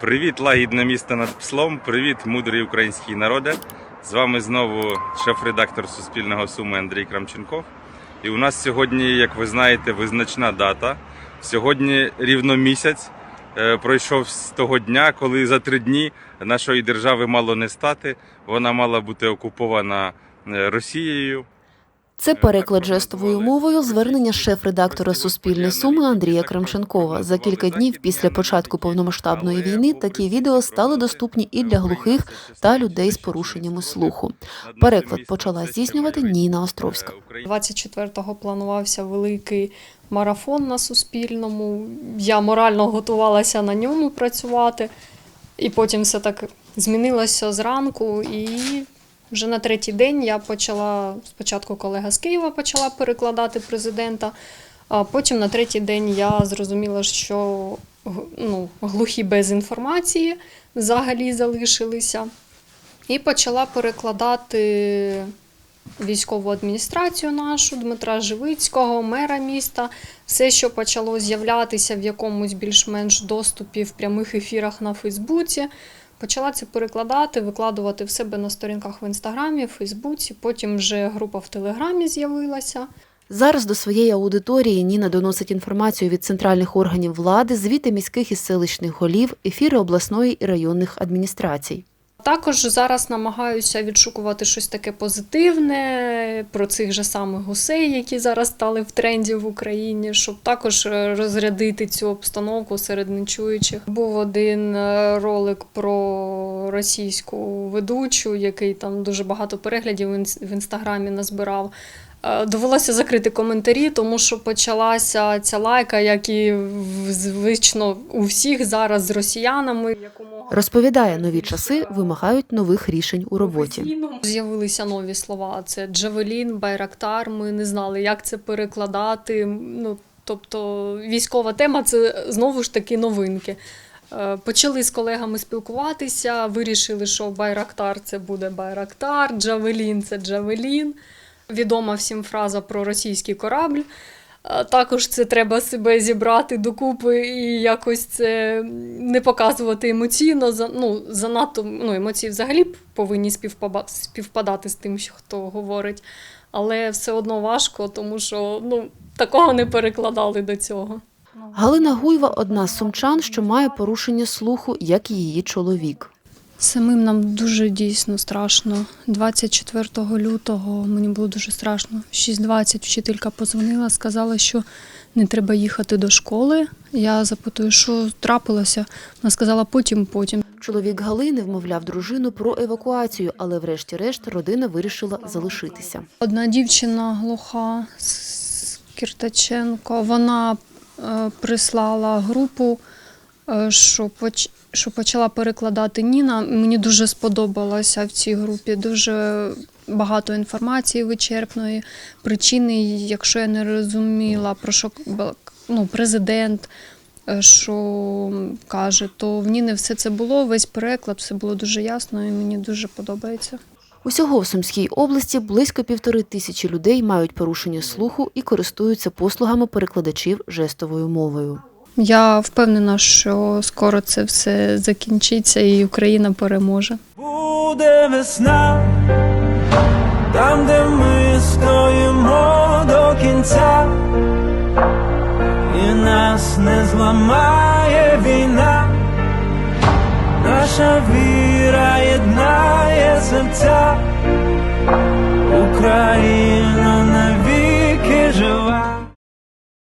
Привіт, лагідне місто над Пслом. Привіт, мудрий український народе. З вами знову шеф-редактор Суспільного Суми Андрій Крамченков. І у нас сьогодні, як ви знаєте, визначна дата. Сьогодні рівно місяць е, пройшов з того дня, коли за три дні нашої держави мало не стати. Вона мала бути окупована е, Росією. Це переклад жестовою мовою звернення шеф-редактора Суспільне Суми Андрія Крамченкова. За кілька днів після початку повномасштабної війни такі відео стали доступні і для глухих та людей з порушеннями слуху. Переклад почала здійснювати Ніна Островська. 24-го планувався великий марафон на Суспільному. Я морально готувалася на ньому працювати, і потім все так змінилося зранку. І вже на третій день я почала спочатку колега з Києва почала перекладати президента. А потім на третій день я зрозуміла, що ну, глухі без інформації взагалі залишилися. І почала перекладати військову адміністрацію нашу Дмитра Живицького, мера міста, все, що почало з'являтися в якомусь більш-менш доступі в прямих ефірах на Фейсбуці. Почала це перекладати, викладувати в себе на сторінках в інстаграмі, в Фейсбуці. Потім вже група в Телеграмі з'явилася. Зараз до своєї аудиторії Ніна доносить інформацію від центральних органів влади, звіти міських і селищних голів, ефіри обласної і районних адміністрацій. Також зараз намагаюся відшукувати щось таке позитивне про цих же самих гусей, які зараз стали в тренді в Україні, щоб також е, розрядити цю обстановку серед нечуючих. Був один е, ролик про російську ведучу, який там дуже багато переглядів в інстаграмі назбирав. Е, Довелося закрити коментарі, тому що почалася ця лайка, як і звично у всіх зараз з росіянами. Розповідає, нові часи вимагають нових рішень у роботі. З'явилися нові слова. Це Джавелін, Байрактар. Ми не знали, як це перекладати. Ну, тобто, військова тема це знову ж таки новинки. Е, Почали з колегами спілкуватися, вирішили, що Байрактар це буде Байрактар, Джавелін це Джавелін. Відома всім фраза про російський корабль. Е, Також це треба себе зібрати докупи і якось це не показувати емоційно. Ну, занадто ну, емоції взагалі повинні співпадати з тим, що хто говорить. Але все одно важко, тому що ну, такого не перекладали до цього. Галина Гуйва одна з сумчан, що має порушення слуху, як і її чоловік. Самим нам дуже дійсно страшно. 24 лютого мені було дуже страшно. В 6.20 вчителька позвонила, сказала, що не треба їхати до школи. Я запитую, що трапилося. Вона сказала потім, потім. Чоловік Галини вмовляв дружину про евакуацію, але врешті-решт родина вирішила залишитися. Одна дівчина глуха з Кіртаченко, вона е, прислала групу, е, що, поч... що почала перекладати Ніна. Мені дуже сподобалося в цій групі. Дуже багато інформації вичерпної, причини, якщо я не розуміла, про що ну, президент. е, Що каже, то в Ніни все це було, весь переклад, все було дуже ясно і мені дуже подобається. Усього в Сумській області близько півтори тисячі людей мають порушення слуху і користуються послугами перекладачів жестовою мовою. Я впевнена, що скоро це все закінчиться і Україна переможе. Буде весна, там, де ми стоїмо до кінця, і нас не зламає війна, наша віра єднає серця,